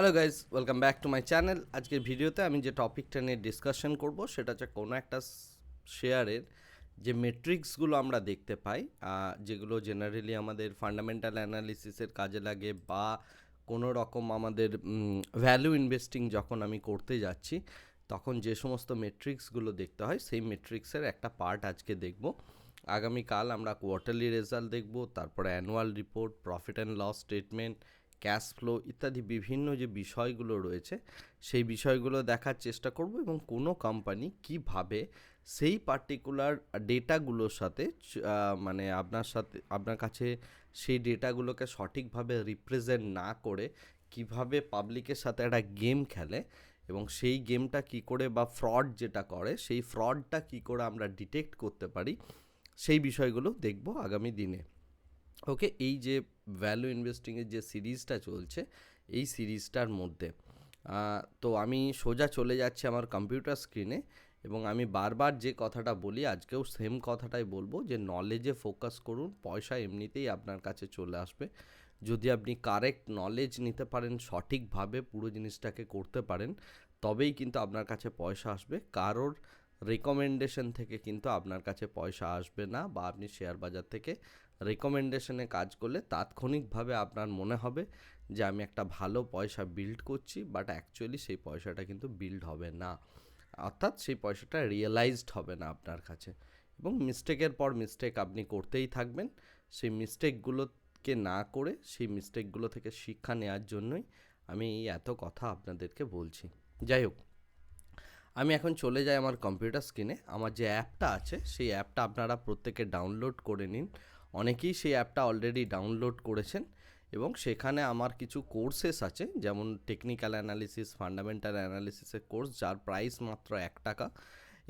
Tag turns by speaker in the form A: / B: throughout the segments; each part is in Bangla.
A: Hello guys welcome back to my channel আজকের ভিডিওতে আমি যে টপিকটা নিয়ে ডিসকাশন করব, সেটা হচ্ছে কোনো একটা শেয়ারের যে মেট্রিক্সগুলো আমরা দেখতে পাই যেগুলো জেনারেলি আমাদের ফান্ডামেন্টাল অ্যানালিসিসের কাজে লাগে বা কোনো রকম আমাদের ভ্যালু ইনভেস্টিং যখন আমি করতে যাচ্ছি, তখন যে সমস্ত মেট্রিক্সগুলো দেখতে হয়, সেই মেট্রিক্সের একটা পার্ট আজকে দেখব। আগামীকাল আমরা কোয়ার্টারলি রেজাল্ট দেখব, তারপরে annual report profit and loss statement cash flow ইত্যাদি বিভিন্ন যে বিষয়গুলো রয়েছে, সেই বিষয়গুলো দেখার চেষ্টা করব এবং কোনো কোম্পানি কীভাবে সেই পার্টিকুলার ডেটাগুলোর সাথে মানে আপনার সাথে, আপনার কাছে সেই ডেটাগুলোকে সঠিকভাবে রিপ্রেজেন্ট না করে কীভাবে পাবলিকের সাথে একটা গেম খেলে এবং সেই গেমটা কি করে বা ফ্রড যেটা করে, সেই ফ্রডটা কি করে আমরা ডিটেক্ট করতে পারি, সেই বিষয়গুলো দেখব আগামী দিনে। ওকে এই যে ভ্যালু ইনভেস্টিংয়ের যে সিরিজটা চলছে, এই সিরিজটার মধ্যে। তো আমি সোজা চলে যাচ্ছি আমার কম্পিউটার স্ক্রিনে এবং আমি বারবার যে কথাটা বলি, আজকেও সেম কথাটাই বলব যে নলেজে ফোকাস করুন, পয়সা এমনিতেই আপনার কাছে চলে আসবে। যদি আপনি কারেক্ট নলেজ নিতে পারেন, সঠিকভাবে পুরো জিনিসটাকে করতে পারেন, তবেই কিন্তু আপনার কাছে পয়সা আসবে। কারোর রেকমেন্ডেশন থেকে কিন্তু আপনার কাছে পয়সা আসবে না বা আপনি শেয়ার বাজার থেকে রেকমেন্ডেশনে কাজ করলে তাৎক্ষণিকভাবে আপনার মনে হবে যে আমি একটা ভালো পয়সা বিল্ড করছি বাট অ্যাকচুয়ালি সেই পয়সাটা কিন্তু বিল্ড হবে না। অর্থাৎ সেই পয়সাটা রিয়েলাইজড হবে না আপনার কাছে। এবং মিস্টেকের পর মিস্টেক আপনি করতেই থাকবেন। সেই মিস্টেকগুলোকে না করে, সেই মিস্টেকগুলো থেকে শিক্ষা নেওয়ার জন্যই আমি এই এত কথা আপনাদেরকে বলছি। যাই হোক, আমি এখন চলে যাই আমার কম্পিউটার স্ক্রিনে আমার যে অ্যাপটা আছে, সেই অ্যাপটা আপনারা প্রত্যেকে ডাউনলোড করে নিন। অনেকেই সেই অ্যাপটা অলরেডি ডাউনলোড করেছেন এবং সেখানে আমার কিছু কোর্সেস আছে, যেমন টেকনিক্যাল অ্যানালিসিস ফান্ডামেন্টাল অ্যানালিসিসের কোর্স যার প্রাইস মাত্র এক টাকা।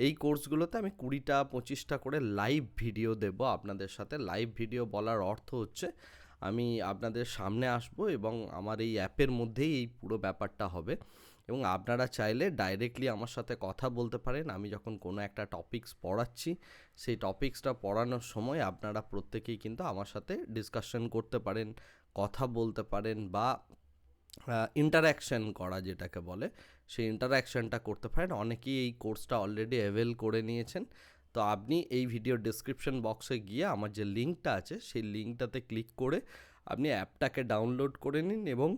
A: এই কোর্সগুলোতে আমি কুড়িটা, পঁচিশটা করে লাইভ ভিডিও দেব আপনাদের সাথে। লাইভ ভিডিও বলার অর্থ হচ্ছে, আমি আপনাদের সামনে আসব এবং আমার এই অ্যাপের মধ্যেই এই পুরো ব্যাপারটা হবে। এবং আপনারা চাইলে ডাইরেক্টলি আমার সাথে কথা বলতে পারেন। আমি যখন কোনো একটা টপিকস পড়াচ্ছি, সেই টপিকসটা পড়ানোর সময় আপনারা প্রত্যেকেই কিন্তু আমার সাথে ডিসকাশন করতে পারেন, কথা বলতে পারেন বা ইন্টারাকশন করা যেটাকে বলে, সেই ইন্টারাকশনটা করতে পারেন। অনেকেই এই কোর্সটা অলরেডি অ্যাভেল করে নিয়েছেন। তো আপনি এই ভিডিও ডিসক্রিপশন বক্সে গিয়ে আমার যে লিঙ্কটা আছে, সেই লিঙ্কটাতে ক্লিক করে আপনি অ্যাপটাকে ডাউনলোড করে নিন এবং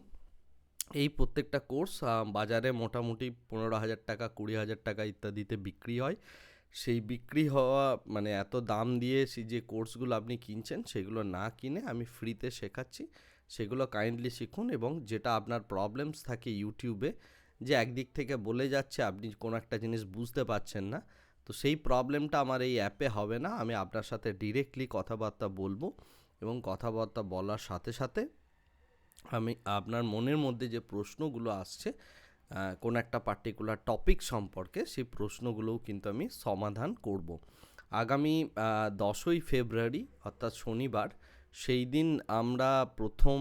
A: এই প্রত্যেকটা কোর্স বাজারে মোটামুটি পনেরো হাজার টাকা, কুড়ি হাজার টাকা ইত্যাদিতে বিক্রি হয়। সেই বিক্রি হওয়া মানে এত দাম দিয়ে সেই যে কোর্সগুলো আপনি কিনছেন, সেগুলো না কিনে আমি ফ্রিতে শেখাচ্ছি। সেগুলো কাইন্ডলি শিখুন এবং যেটা আপনার প্রবলেমস থাকে ইউটিউবে, যে একদিক থেকে বলে যাচ্ছে, আপনি কোনো একটা জিনিস বুঝতে পারছেন না, তো সেই প্রবলেমটা আমার এই অ্যাপে হবে না। আমি আপনার সাথে ডিরেক্টলি কথাবার্তা বলব এবং কথাবার্তা বলার সাথে সাথে আমি, আপনার মনের মধ্যে যে প্রশ্নগুলো আসছে কোনো একটা পার্টিকুলার টপিক সম্পর্কে সেই প্রশ্নগুলোও কিন্তু আমি সমাধান করব। আগামী দশই ফেব্রুয়ারি অর্থাৎ শনিবার, সেই দিন আমরা প্রথম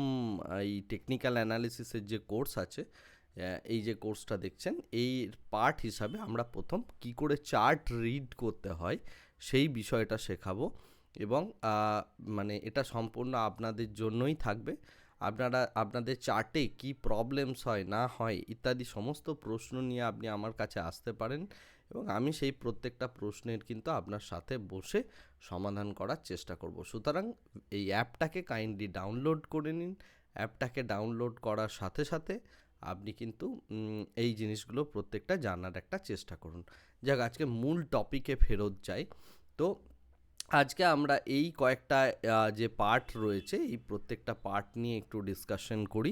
A: এই টেকনিক্যাল অ্যানালিসিসের যে কোর্স আছে এই যে কোর্সটা দেখছেন, এই পার্ট হিসাবে আমরা প্রথম কি করে চার্ট রিড করতে হয়, সেই বিষয়টা শেখাবো এবং মানে এটা সম্পূর্ণ আপনাদের জন্যই থাকবে। আপনারা, আপনাদের চার্টে কি প্রবলেমস হয়, না হয়, ইত্যাদি সমস্ত প্রশ্ন নিয়ে আপনি আমার কাছে আসতে পারেন এবং আমি সেই প্রত্যেকটা প্রশ্নের কিন্তু আপনার সাথে বসে সমাধান করার চেষ্টা করব। সুতরাং এই অ্যাপটাকে কাইন্ডলি ডাউনলোড করে নিন। অ্যাপটাকে ডাউনলোড করার সাথে সাথে আপনি কিন্তু এই জিনিসগুলো প্রত্যেকটা জানার একটা চেষ্টা করুন। যাক, আজকে মূল টপিকে ফেরত যাই। তো আজকে আমরা এই কয়েকটা যে পার্ট রয়েছে, এই প্রত্যেকটা পার্ট নিয়ে একটু ডিসকাশন করি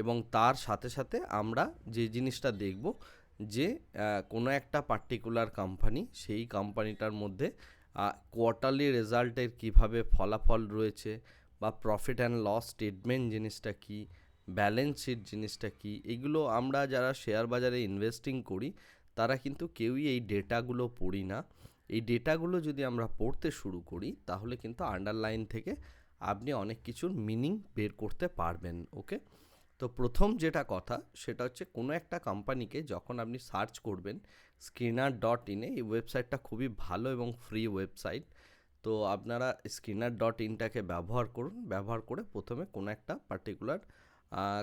A: এবং তার সাথে সাথে আমরা যে জিনিসটা দেখব যে কোনো একটা পার্টিকুলার কোম্পানি সেই কোম্পানিটার মধ্যে কোয়ার্টারলি রেজাল্টের কীভাবে ফলাফল রয়েছে বা প্রফিট অ্যান্ড লস স্টেটমেন্ট জিনিসটা কি ব্যালেন্স শিট জিনিসটা কি, এগুলো আমরা যারা শেয়ার বাজারে ইনভেস্টিং করি, তারা কিন্তু কেউই এই ডেটাগুলো পড়ি না। এই ডেটাগুলো যদি আমরা পড়তে শুরু করি, তাহলে কিন্তু আন্ডারলাইন থেকে আপনি অনেক কিছুর মিনিং বের করতে পারবেন, ওকে? তো প্রথম যেটা কথা, সেটা হচ্ছে কোনো একটা কোম্পানিকে যখন আপনি সার্চ করবেন, স্ক্রিনার ডট ইনে এই ওয়েবসাইটটা খুবই ভালো এবং ফ্রি ওয়েবসাইট। তো আপনারা স্ক্রিনার ডট ইনটাকে ব্যবহার করুন, ব্যবহার করে প্রথমে কোনো একটা পার্টিকুলার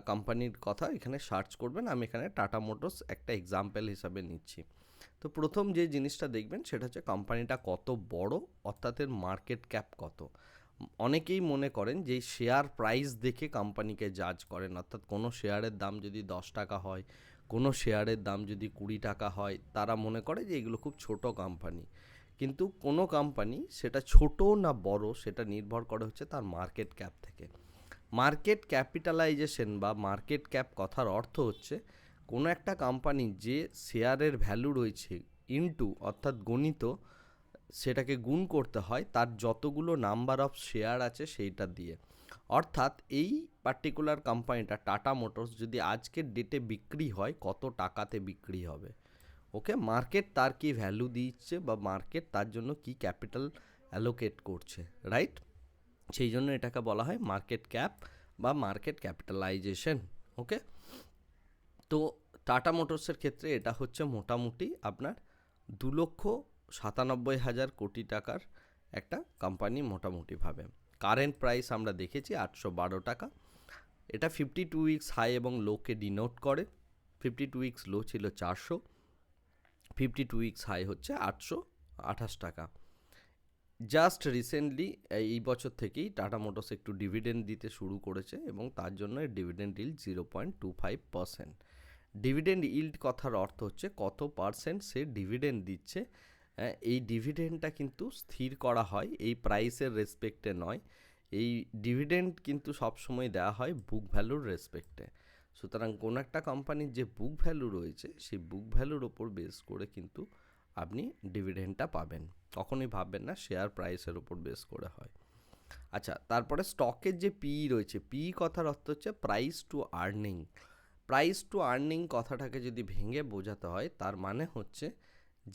A: কোম্পানির কথা এখানে সার্চ করবেন। আমি এখানে টাটা মোটরস একটা এক্সাম্পল হিসাবে নিচ্ছি। তো প্রথম যে জিনিসটা দেখবেন সেটা হচ্ছে কোম্পানিটা কত বড়, অর্থাৎ এর মার্কেট ক্যাপ কত। অনেকেই মনে করেন যে শেয়ার প্রাইস দেখে কোম্পানিকে জাজ করেন, অর্থাৎ কোনো শেয়ারের দাম যদি দশ টাকা হয়, কোনো শেয়ারের দাম যদি কুড়ি টাকা হয়, তারা মনে করে যে এগুলো খুব ছোট কোম্পানি কিন্তু কোনো কোম্পানি সেটা ছোট না বড়, সেটা নির্ভর করে হচ্ছে তার মার্কেট ক্যাপ থেকে। মার্কেট ক্যাপিটালাইজেশন বা মার্কেট ক্যাপ কথার অর্থ হচ্ছে কোনো একটা কোম্পানির যে শেয়ারের ভ্যালু রয়েছে ইনটু অর্থাৎ গণিত, সেটাকে গুণ করতে হয়, তার যতগুলো নাম্বার অফ শেয়ার আছে সেইটা দিয়ে। অর্থাৎ এই পার্টিকুলার কোম্পানিটা টাটা মোটরস যদি আজকের ডেটে বিক্রি হয়, কত টাকাতে বিক্রি হবে? ওকে মার্কেট তার কি ভ্যালু দিচ্ছে বা মার্কেট তার জন্য কি ক্যাপিটাল অ্যালোকেট করছে রাইট সেই জন্য এটাকে বলা হয় মার্কেট ক্যাপ বা মার্কেট ক্যাপিটালাইজেশন ওকে তো টাটা মোটরসের ক্ষেত্রে এটা হচ্ছে মোটামুটি আপনার দু লক্ষ সাতানব্বই হাজার কোটি টাকার একটা কোম্পানি মোটামুটিভাবে কারেন্ট প্রাইস আমরা দেখেছি আটশো বারো টাকা। এটা ফিফটি টু উইক্স হাই এবং লোকে ডিনোট করে। ফিফটি টু উইক্স লো ছিল চারশো। ফিফটি টু উইক্স হাই হচ্ছে আটশো আঠাশ টাকা। জাস্ট রিসেন্টলি এই বছর থেকেই টাটা মোটরস একটু ডিভিডেন্ড দিতে শুরু করেছে এবং তার জন্য dividend yield zero point two five percent dividend yield কথার অর্থ হচ্ছে কত পার্সেন্ট সে ডিভিডেন্ড দিচ্ছে। হ্যাঁ, এই ডিভিডেন্ডটা কিন্তু স্থির করা হয় এই প্রাইসের রেসপেক্টে নয়। এই ডিভিডেন্ড কিন্তু সবসময় দেওয়া হয় বুক ভ্যালুর রেসপেক্টে সুতরাং কোনো একটা কোম্পানির যে বুক ভ্যালু রয়েছে সেই বুক ভ্যালুর ওপর বেস করে কিন্তু আপনি ডিভিডেন্ডটা পাবেন। কখনোই ভাববেন না শেয়ার প্রাইসের ওপর বেস করে হয়। আচ্ছা তারপরে স্টকের যে পিই রয়েছে পিই কথার অর্থ হচ্ছে price to earning price to earning কথাটাকে যদি ভেঙে বোঝাতে হয়, তার মানে হচ্ছে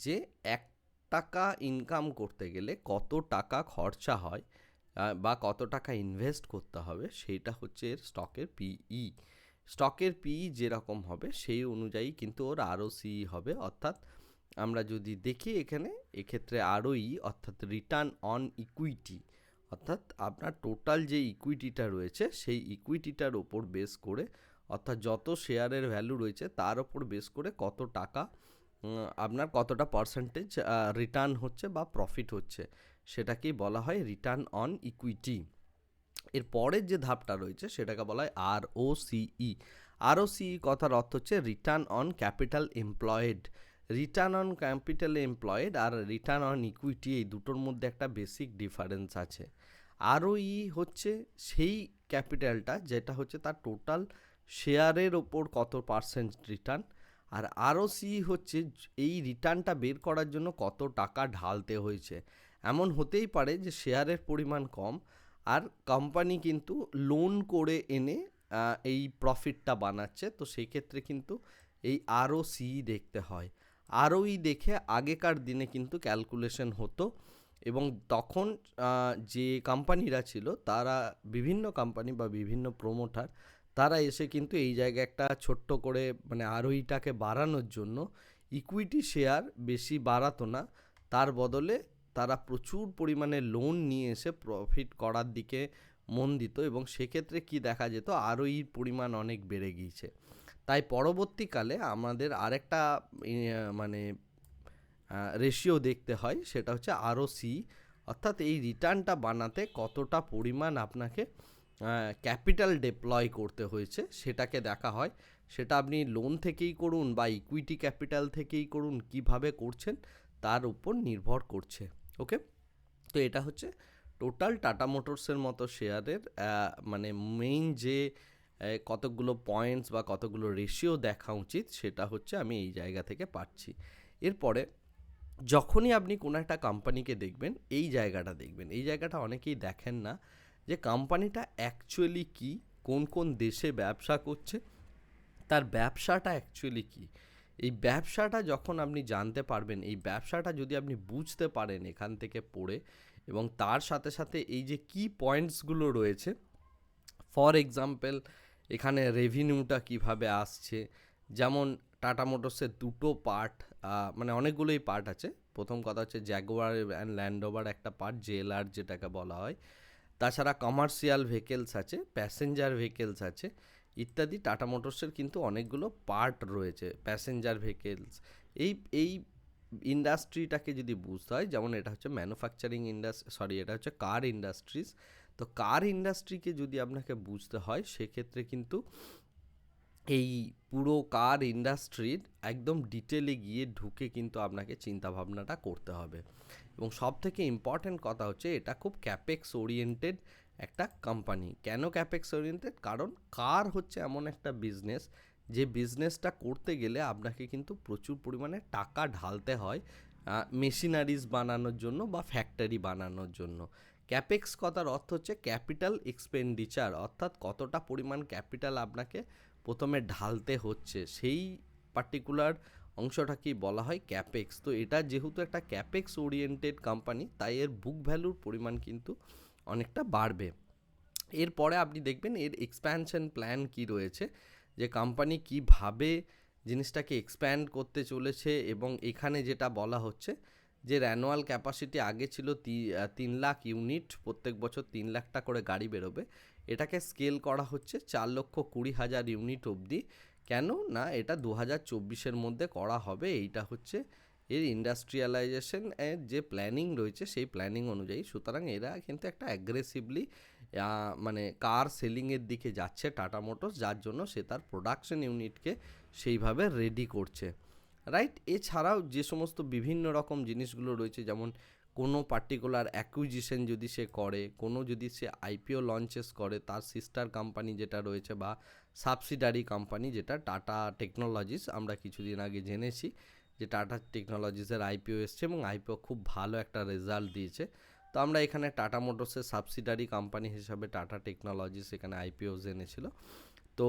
A: যে এক টাকা ইনকাম করতে গেলে কত টাকা খরচা হয় বা কত টাকা ইনভেস্ট করতে হবে, সেইটা হচ্ছে এর স্টকের পিই স্টকের পিই যেরকম হবে, সেই অনুযায়ী কিন্তু ওর আরও সিই হবে, অর্থাৎ আমরা যদি দেখি এখানে, এক্ষেত্রে আরওই অর্থাৎ রিটার্ন অন ইকুইটি অর্থাৎ আপনার টোটাল যে ইকুইটিটা রয়েছে, সেই ইকুইটিটার ওপর বেস করে অর্থাৎ যত শেয়ারের ভ্যালু রয়েছে, তার ওপর বেস করে কত টাকা আপনার কতটা পার্সেন্টেজ রিটার্ন হচ্ছে বা প্রফিট হচ্ছে, সেটাকেই বলা হয় রিটার্ন অন ইকুইটি এর পরের যে ধাপটা রয়েছে, সেটাকে বলা হয় আর ও সিই আর ও সিই কথার অর্থ হচ্ছে return on capital employed return on capital employed R return on equity এই দুটোর মধ্যে একটা বেসিক ডিফারেন্স আছে। আরওই হচ্ছে সেই ক্যাপিটালটা যেটা হচ্ছে তার টোটাল শেয়ারের ওপর কত পার্সেন্ট রিটার্ন আর আরও সি হচ্ছে এই রিটার্নটা বের করার জন্য কত টাকা ঢালতে হয়েছে। এমন হতেই পারে যে শেয়ারের পরিমাণ কম, আর কোম্পানি কিন্তু লোন করে এনে এই প্রফিটটা বানাচ্ছে। তো সেই ক্ষেত্রে কিন্তু এই আরও সি দেখতে হয়। আরওই দেখে আগেকার দিনে কিন্তু ক্যালকুলেশন হতো এবং তখন যে কোম্পানিরা ছিল, তারা বিভিন্ন কোম্পানি বা বিভিন্ন প্রমোটার তারা এসে কিন্তু এই জায়গায় একটা ছোট্ট করে মানে আরওইটাকে বাড়ানোর জন্য ইকুইটি শেয়ার বেশি বাড়াতো না। তার বদলে তারা প্রচুর পরিমাণে লোন নিয়ে এসে প্রফিট করার দিকে মন দিত এবং সেক্ষেত্রে কি দেখা যেত? আরওই পরিমাণ অনেক বেড়ে গিয়েছে। তাই পরবর্তীকালে আমাদের আরেকটা মানে রেশিও দেখতে হয়, সেটা হচ্ছে আরও সি অর্থাৎ এই রিটার্নটা বানাতে কতটা পরিমাণ আপনাকে ক্যাপিটাল ডিপ্লয় করতে হয়েছে, সেটাকে দেখা হয়। সেটা আপনি লোন থেকেই করুন বা ইকুইটি ক্যাপিটাল থেকেই করুন, কীভাবে করছেন তার উপর নির্ভর করছে ওকে তো এটা হচ্ছে টোটাল টাটা মোটরসের মতো শেয়ারের মানে মেইন যে কতগুলো পয়েন্টস বা কতগুলো রেশিও দেখা উচিত, সেটা হচ্ছে আমি এই জায়গা থেকে পাচ্ছি। এরপরে যখনই আপনি কোনো একটা কোম্পানিকে দেখবেন, এই জায়গাটা দেখবেন। এই জায়গাটা অনেকেই দেখেন না। যে কোম্পানিটা অ্যাকচুয়ালি কি, কোন কোন দেশে ব্যবসা করছে, তার ব্যবসাটা অ্যাকচুয়ালি কি? এই ব্যবসাটা যখন আপনি জানতে পারবেন, এই ব্যবসাটা যদি আপনি বুঝতে পারেন এখান থেকে পড়ে এবং তার সাথে সাথে এই যে কি পয়েন্টসগুলো রয়েছে ফর এক্সাম্পল এখানে রেভিনিউটা কীভাবে আসছে, যেমন টাটা মোটরসের দুটো পার্ট মানে অনেকগুলোই পার্ট আছে। প্রথম কথা হচ্ছে জ্যাগুয়ার অ্যান্ড ল্যান্ডওভার একটা পার্ট জেএলআর যেটাকে বলা হয়। তাছাড়া কমার্শিয়াল ভেহিকেলস আছে প্যাসেঞ্জার ভেহিকেলস আছে, ইত্যাদি। টাটা মোটরসের কিন্তু অনেকগুলো পার্ট রয়েছে প্যাসেঞ্জার ভেহিকেলস এই এই ইন্ডাস্ট্রিটাকে যদি বুঝতে হয়, যেমন এটা হচ্ছে ম্যানুফ্যাকচারিং ইন্ডাস্ট্রি সরি এটা হচ্ছে কার ইন্ডাস্ট্রিজ তো কার ইন্ডাস্ট্রিকে যদি আপনাকে বুঝতে হয়, সেক্ষেত্রে কিন্তু এই পুরো কার ইন্ডাস্ট্রির একদম ডিটেলে গিয়ে ঢুকে কিন্তু আপনাকে চিন্তা ভাবনাটা করতে হবে। এবং সব থেকে ইম্পর্ট্যান্ট কথা হচ্ছে, এটা খুব ক্যাপেক্স ওরিয়েন্টেড একটা কোম্পানি কেন ক্যাপেক্স ওরিয়েন্টেড কারণ কার হচ্ছে এমন একটা বিজনেস যে বিজনেসটা করতে গেলে আপনাকে কিন্তু প্রচুর পরিমাণে টাকা ঢালতে হয় মেশিনারিজ বানানোর জন্য বা ফ্যাক্টরি বানানোর জন্য। ক্যাপেক্স কথার অর্থ হচ্ছে ক্যাপিটাল এক্সপেন্ডিচার অর্থাৎ কতটা পরিমাণ ক্যাপিটাল আপনাকে প্রথমে ঢালতে হচ্ছে, সেই পার্টিকুলার অংশটাকেই বলা হয়? ক্যাপেক্স তো এটা যেহেতু একটা ক্যাপেক্স ওরিয়েন্টেড কোম্পানি তাই এর বুক ভ্যালুর পরিমাণ কিন্তু অনেকটা বাড়বে। এরপরে আপনি দেখবেন এর এক্সপ্যানশন প্ল্যান কি রয়েছে, যে কোম্পানি কীভাবে জিনিসটাকে এক্সপ্যান্ড করতে চলেছে এবং এখানে যেটা বলা হচ্ছে, যে অ্যানুয়াল ক্যাপাসিটি আগে ছিল তিন লাখ ইউনিট প্রত্যেক বছর তিন লাখটা করে গাড়ি বেরোবে। এটাকে স্কেল করা হচ্ছে চার লক্ষ কুড়ি হাজার ইউনিট অবধি। কেন? না, এটা দু হাজার চব্বিশের মধ্যে করা হবে। এইটা হচ্ছে এর ইন্ডাস্ট্রিয়ালাইজেশন এর যে প্ল্যানিং রয়েছে, সেই প্ল্যানিং অনুযায়ী। সুতরাং এরা কিন্তু একটা অ্যাগ্রেসিভলি মানে কার সেলিংয়ের দিকে যাচ্ছে টাটা মোটরস যার জন্য সে তার প্রোডাকশন ইউনিটকে সেইভাবে রেডি করছে। রাইট এছাড়াও যে সমস্ত বিভিন্ন রকম জিনিসগুলো রয়েছে, যেমন কোনো পার্টিকুলার অ্যাকুইজিশন যদি সে করে, কোনো যদি সে আইপিও লঞ্চেস করে, তার সিস্টার কোম্পানি যেটা রয়েছে বা সাবসিডারি কোম্পানি যেটা টাটা টেকনোলজিস আমরা কিছুদিন আগে জেনেছি যে টাটা টেকনোলজিসের আইপিও এসছে এবং আইপিও খুব ভালো একটা রেজাল্ট দিয়েছে। তো আমরা এখানে টাটা মোটরসের সাবসিডারি কোম্পানি হিসাবে টাটা টেকনোলজিস এখানে আইপিও জেনেছিল তো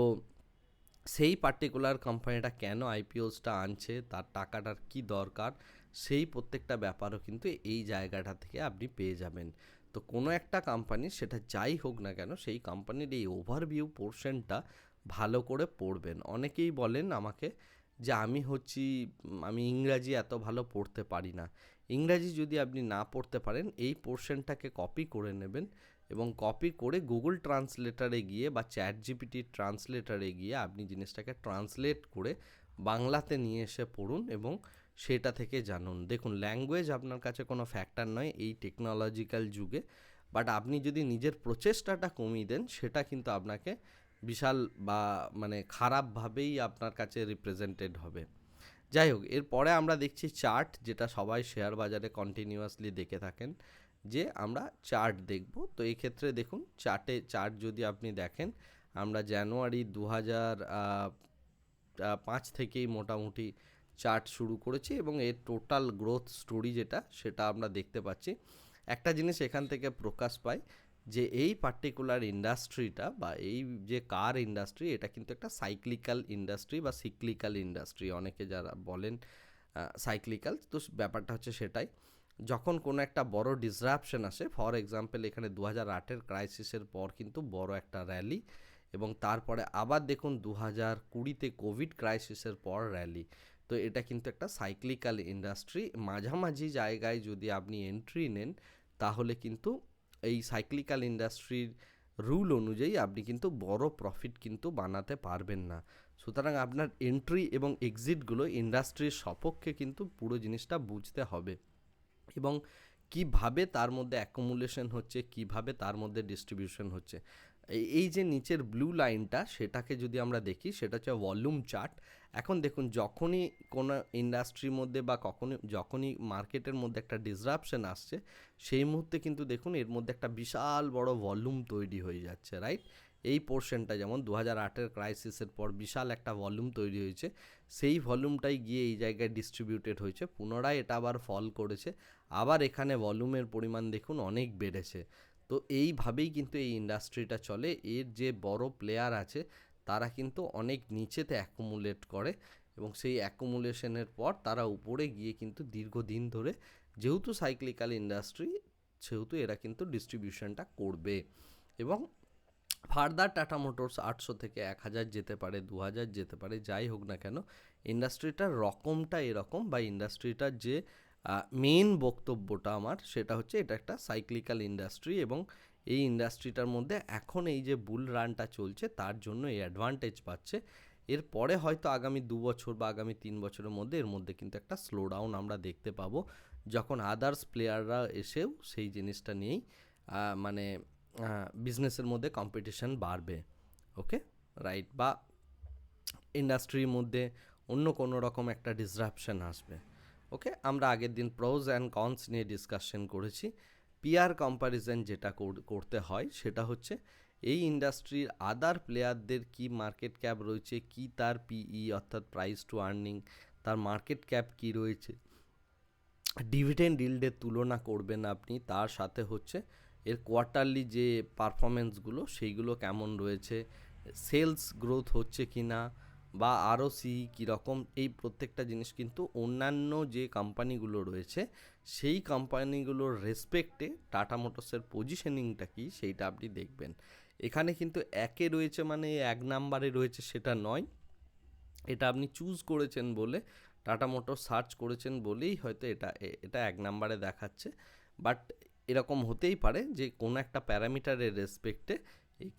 A: সেই পার্টিকুলার কোম্পানিটা কেন আইপিওসটা আনছে, তার টাকাটার কি দরকার সেই প্রত্যেকটা ব্যাপারও কিন্তু এই জায়গাটা থেকে আপনি পেয়ে যাবেন। তো কোনো একটা কোম্পানি সেটা যাই হোক না কেন সেই কোম্পানির এই ওভারভিউ পোর্শনটা ভালো করে পড়বেন। অনেকেই বলেন আমাকে যে আমি হচ্ছি, আমি ইংরাজি এত ভালো পড়তে পারি না। ইংরাজি যদি আপনি না পড়তে পারেন, এই পোর্শনটাকে কপি করে নেবেন এবং কপি করে গুগল ট্রান্সলেটারে গিয়ে বা চ্যাট জিপিটির ট্রান্সলেটারে গিয়ে আপনি জিনিসটাকে ট্রান্সলেট করে বাংলাতে নিয়ে এসে পড়ুন এবং সেটা থেকে জানুন। দেখুন ল্যাঙ্গুয়েজ আপনার কাছে কোনো ফ্যাক্টর নয় এই টেকনোলজিক্যাল যুগে বাট আপনি যদি নিজের প্রচেষ্টাটা কমিয়ে দেন, সেটা কিন্তু আপনাকে বিশাল বা মানে খারাপভাবেই আপনার কাছে রিপ্রেজেন্টেড হবে। যাই হোক, এরপরে আমরা দেখছি চার্ট যেটা সবাই শেয়ার বাজারে কন্টিনিউয়াসলি দেখে থাকেন, যে আমরা চার্ট দেখব। তো এই ক্ষেত্রে দেখুন চার্টে চার্ট যদি আপনি দেখেন, আমরা জানুয়ারি দু হাজার পাঁচ থেকেই মোটামুটি চার্ট শুরু করেছি এবং এর টোটাল গ্রোথ স্টোরি যেটা, সেটা আমরা দেখতে পাচ্ছি। একটা জিনিস এখান থেকে প্রকাশ পায় যে, এই পার্টিকুলার ইন্ডাস্ট্রিটা বা এই যে কার ইন্ডাস্ট্রি এটা কিন্তু একটা সাইক্লিক্যাল ইন্ডাস্ট্রি বা সিক্লিক্যাল ইন্ডাস্ট্রি অনেকে যারা বলেন সাইক্লিক্যাল তো ব্যাপারটা হচ্ছে সেটাই। যখন কোনো একটা বড় ডিসরাপশন আসে ফর এক্সাম্পল এখানে দু হাজার আটের ক্রাইসিসের পর কিন্তু বড় একটা র্যালি এবং তারপরে আবার দেখুন দু হাজার কুড়িতে কোভিড ক্রাইসিসের পর র্যালি তো এটা কিন্তু একটা সাইক্লিক্যাল ইন্ডাস্ট্রি মাঝামাঝি জায়গায় যদি আপনি এন্ট্রি নেন, তাহলে কিন্তু এই সাইক্লিক্যাল ইন্ডাস্ট্রির রুল অনুযায়ী আপনি কিন্তু বড় প্রফিট কিন্তু বানাতে পারবেন না। সুতরাং আপনার এন্ট্রি এবং এক্সিটগুলো ইন্ডাস্ট্রির সপক্ষে কিন্তু পুরো জিনিসটা বুঝতে হবে। এবং কীভাবে তার মধ্যে অ্যাকুমুলেশন হচ্ছে, কীভাবে তার মধ্যে ডিস্ট্রিবিউশন হচ্ছে। এই- যে নিচের ব্লু লাইনটা সেটাকে যদি আমরা দেখি, সেটা হচ্ছে ভলিউম চার্ট এখন দেখুন, যখনই কোনো ইন্ডাস্ট্রির মধ্যে বা কখনই, যখনই মার্কেটের মধ্যে একটা ডিসরাপশন আসছে, সেই মুহূর্তে কিন্তু দেখুন, এর মধ্যে একটা বিশাল বড় ভলিউম তৈরি হয়ে যাচ্ছে রাইট এই পোর্শনটা যেমন দু হাজার আটের ক্রাইসিসের পর বিশাল একটা ভলিউম তৈরি হয়েছে, সেই ভলিউমটাই গিয়ে এই জায়গায় ডিস্ট্রিবিউটেড হয়েছে। পুনরায় এটা আবার ফল করেছে। আবার এখানে ভলিউমের পরিমাণ দেখুন অনেক বেড়েছে। তো এইভাবেই কিন্তু এই ইন্ডাস্ট্রিটা চলে। এর যে বড় প্লেয়ার আছে, তারা কিন্তু অনেক নিচেতে অ্যাকুমুলেট করে এবং সেই অ্যাকুমুলেশনের পর তারা উপরে গিয়ে কিন্তু দীর্ঘদিন ধরে যেহেতু সাইক্লিক্যাল ইন্ডাস্ট্রি সেহেতু এরা কিন্তু ডিস্ট্রিবিউশনটা করবে এবং ফার্দার টাটা মোটরস আটশো থেকে এক হাজার যেতে পারে, দু হাজার যেতে পারে, যাই হোক না কেন ইন্ডাস্ট্রিটার রকমটা এরকম বা ইন্ডাস্ট্রিটার যে মেন বক্তব্যটা আমার সেটা হচ্ছে এটা একটা সাইক্লিক্যাল ইন্ডাস্ট্রি এবং এই ইন্ডাস্ট্রিটার মধ্যে এখন এই যে বুল রানটা চলছে তার জন্য এই অ্যাডভান্টেজ পাচ্ছে। এরপরে হয়তো আগামী দু বছর বা আগামী তিন বছরের মধ্যে এর মধ্যে কিন্তু একটা স্লো ডাউন আমরা দেখতে পাবো। যখন আদার্স প্লেয়াররা এসেও সেই জিনিসটা নিয়েই মানে বিজনেসের মধ্যে কম্পিটিশন বাড়বে ওকে রাইট বা ইন্ডাস্ট্রির মধ্যে অন্য কোনো রকম একটা ডিসরাপশন আসবে। ওকে, আমরা আগের দিন প্রোজ অ্যান্ড কনস নিয়ে ডিসকাশন করেছি। পিয়ার কম্প্যারিজন যেটা কর- করতে হয় সেটা হচ্ছে, এই ইন্ডাস্ট্রির আদার প্লেয়ারদের কি মার্কেট ক্যাপ রয়েছে, কি তার পিই অর্থাৎ প্রাইস টু আর্নিং তার মার্কেট ক্যাপ কি রয়েছে ডিভিডেন্ড ইল্ডের তুলনা করবেন আপনি, তার সাথে হচ্ছে, এর কোয়ার্টারলি যে পারফরমেন্সগুলো সেইগুলো কেমন রয়েছে সেলস গ্রোথ হচ্ছে কি না বা আরও সি কীরকম এই প্রত্যেকটা জিনিস কিন্তু অন্যান্য যে কোম্পানিগুলো রয়েছে, সেই কোম্পানিগুলোর রেসপেক্টে টাটা মোটরসের পজিশনিংটা কি সেইটা আপনি দেখবেন। এখানে কিন্তু একে রয়েছে মানে এক নাম্বারে রয়েছে সেটা নয়। এটা আপনি চুজ করেছেন বলে টাটা মোটর সার্চ করেছেন বলেই হয়তো এটা এটা এক নাম্বারে দেখাচ্ছে। বাট এরকম হতেই পারে যে কোনো একটা প্যারামিটারের রেসপেক্টে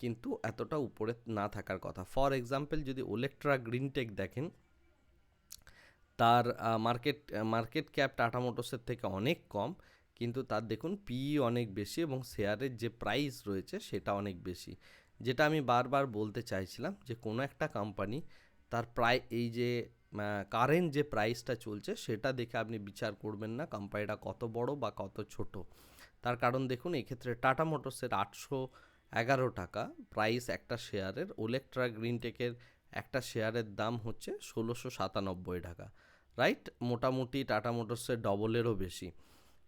A: কিন্তু এতটা উপরে না থাকার কথা। ফর এক্সাম্পল যদি ওলেকট্রা গ্রিনটেক দেখেন, তার মার্কেট মার্কেট ক্যাপ টাটা মোটরসের থেকে অনেক কম, কিন্তু তার দেখুন পিই অনেক বেশি এবং শেয়ারের যে প্রাইস রয়েছে সেটা অনেক বেশি। যেটা আমি বারবার বলতে চাইছিলাম যে, কোনো একটা কোম্পানি তার প্রায় এই যে কারেন্ট যে প্রাইসটা চলছে সেটা দেখে আপনি বিচার করবেন না কোম্পানিটা কত বড় বা কত ছোট। তার কারণ দেখুন, এক্ষেত্রে টাটা মোটরসের আটশো এগারো টাকা। প্রাইস একটা শেয়ারের ওলেকট্রা গ্রিনটেকের একটা শেয়ারের দাম হচ্ছে ষোলোশো সাতানব্বই টাকা। রাইট মোটামুটি টাটা মোটরসের ডবলেরও বেশি।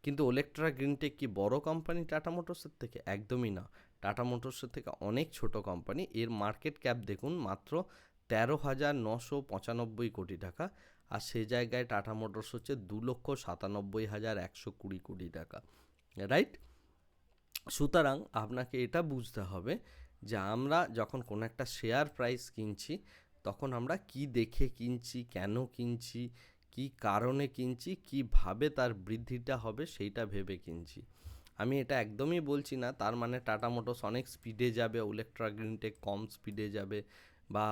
A: কিন্তু ওলেকট্রা গ্রিনটেক কি বড় কোম্পানি টাটা মোটরসের থেকে? একদমই না। টাটা মোটরসের থেকে অনেক ছোট কোম্পানি এর মার্কেট ক্যাপ দেখুন, মাত্র তেরো হাজার নশো পঁচানব্বই কোটি টাকা। আর সে জায়গায় টাটা মোটরস হচ্ছে দু লক্ষ সাতানব্বই হাজার একশো কুড়ি কোটি টাকা। রাইট সুতরাং আপনাকে এটা বুঝতে হবে যে আমরা যখন কোনো একটা শেয়ার প্রাইস কিনছি, তখন আমরা কি দেখে কিনছি, কেন কিনছি, কি কারণে কিনছি, কীভাবে তার বৃদ্ধিটা হবে সেইটা ভেবে কিনছি। আমি এটা একদমই বলছি না, তার মানে টাটা মোটরস অনেক স্পিডে যাবে ইলেকট্রা গ্রিনটেক কম স্পিডে যাবে বা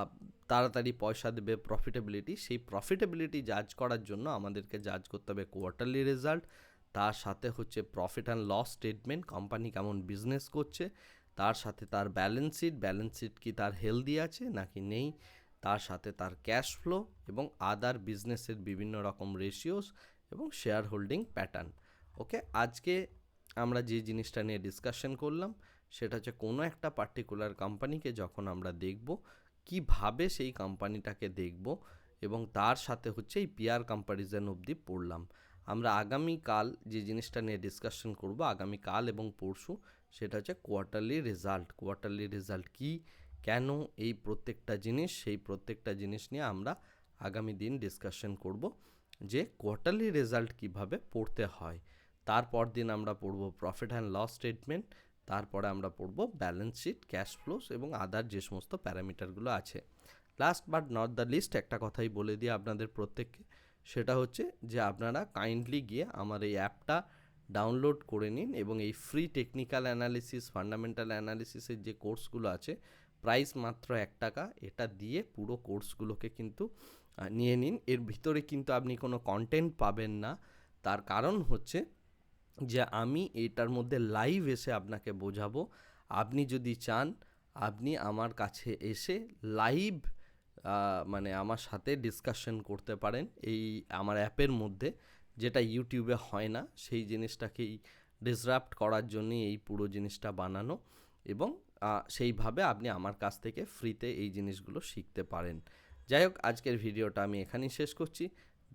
A: তাড়াতাড়ি পয়সা দেবে প্রফিটেবিলিটি সেই প্রফিটেবিলিটি জাজ করার জন্য আমাদেরকে জাজ করতে হবে কোয়ার্টারলি রেজাল্ট তার সাথে হচ্ছে profit and loss statement company কেমন বিজনেস করছে, তার সাথে তার ব্যালেন্স শিট ব্যালেন্স শিট কি তার হেলদি আছে নাকি নেই, তার সাথে তার ক্যাশ ফ্লো এবং আদার বিজনেসের বিভিন্ন রকম রেশিওস এবং শেয়ার হোল্ডিং প্যাটার্ন ওকে আজকে আমরা যে জিনিসটা নিয়ে ডিসকাশন করলাম, সেটা হচ্ছে কোনো একটা পার্টিকুলার কোম্পানিকে যখন আমরা দেখব, কীভাবে সেই কোম্পানিটাকে দেখব এবং তার সাথে হচ্ছে এই পিয়ার কম্প্যারিজন অবধি পড়লাম। আমরা আগামীকাল যে জিনিসটা নিয়ে ডিসকাশন করব, আগামীকাল এবং পরশু, সেটা হচ্ছে কোয়ার্টারলি রেজাল্ট কোয়ার্টারলি রেজাল্ট কি? কেন এই প্রত্যেকটা জিনিস? সেই প্রত্যেকটা জিনিস নিয়ে আমরা আগামী দিন ডিসকাশন করব যে কোয়ার্টারলি রেজাল্ট কীভাবে পড়তে হয়। তারপর দিন আমরা পড়ব প্রফিট অ্যান্ড লস স্টেটমেন্ট তারপরে আমরা পড়ব ব্যালেন্স শিট ক্যাশ ফ্লোস এবং আদার যে সমস্ত প্যারামিটারগুলো আছে। Last but not the least একটা কথাই বলে দিই আপনাদের প্রত্যেককে। সেটা হচ্ছে যে আপনারা কাইন্ডলি গিয়ে আমার এই অ্যাপটা ডাউনলোড করে নিন এবং এই ফ্রি টেকনিক্যাল অ্যানালিসিস ফান্ডামেন্টাল অ্যানালিসিসের যে কোর্সগুলো আছে প্রাইস মাত্র এক টাকা, এটা দিয়ে পুরো কোর্সগুলোকে কিন্তু নিয়ে নিন। এর ভিতরে কিন্তু আপনি কোনো কন্টেন্ট পাবেন না। তার কারণ হচ্ছে যে আমি এটার মধ্যে লাইভ এসে আপনাকে বোঝাবো। আপনি যদি চান, আপনি আমার কাছে এসে লাইভ মানে আমার সাথে ডিসকাশন করতে পারেন এই আমার অ্যাপের মধ্যে, যেটা ইউটিউবে হয় না, সেই জিনিসটাকেই ডিসরাপ্ট করার জন্যই এই পুরো জিনিসটা বানানো এবং সেইভাবে আপনি আমার কাছ থেকে ফ্রিতে এই জিনিসগুলো শিখতে পারেন। যাই হোক, আজকের ভিডিওটা আমি এখানেই শেষ করছি।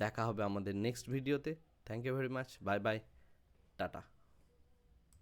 A: দেখা হবে আমাদের নেক্সট ভিডিওতে thank you very much bye bye tata